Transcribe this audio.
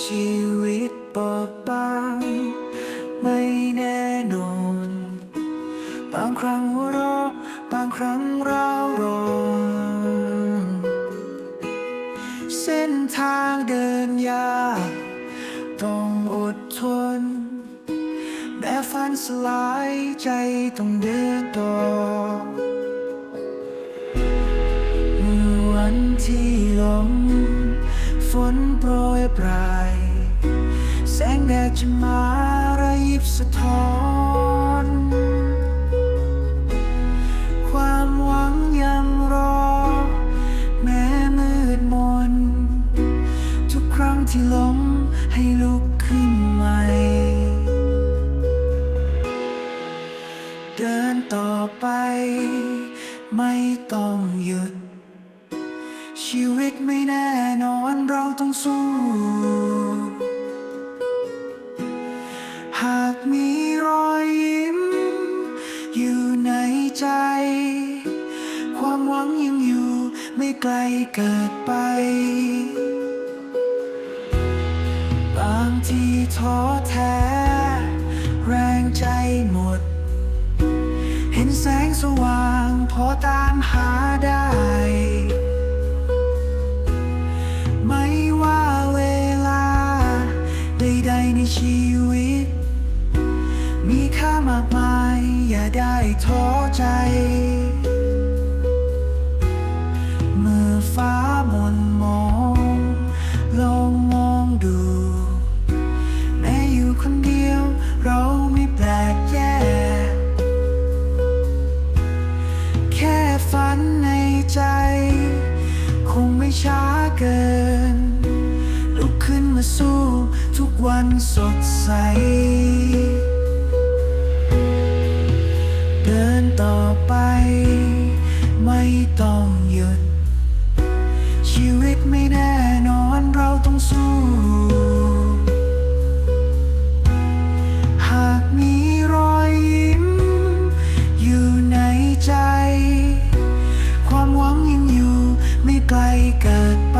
ชีวิตเปิดบางไม่แน่นอน บางครั้งหัวเราะบางครั้งเราร้องเส้นทางเดินยากต้องอดทนแม้ฝันสลายใจต้องเดินต่อเมื่อวันที่ลมฝนโปรยปลาย งแดดจะมาระยิบสะท้อน ความหวังยังรอ แม้มืดมน ทุกครั้งที่ล้มให้ลุกขึ้นใหม่ เดินต่อไป ไม่ต้องหยุด ชีวิตไม่แน่นอนเราต้องสู้ ความหวังยังอยู่ ไม่ไกลเกิดไป บางทีท้อแท้ แรงใจหมด เห็นแสงสว่างพอตามหาได้ ไม่ว่าเวลา ใดๆในชีวิต มีค่ามากมาย อย่าได้ท้อใจ เราไม่แปลกแยกแค่ฝันในใจ คงไม่ช้าเกิน ลุกขึ้นมาสู้ทุกวันสดใส เดินต่อไป ไม่ต้องหยุด ชีวิตไม่แน่นอนเราต้องสู้ ใกล้เกิดไป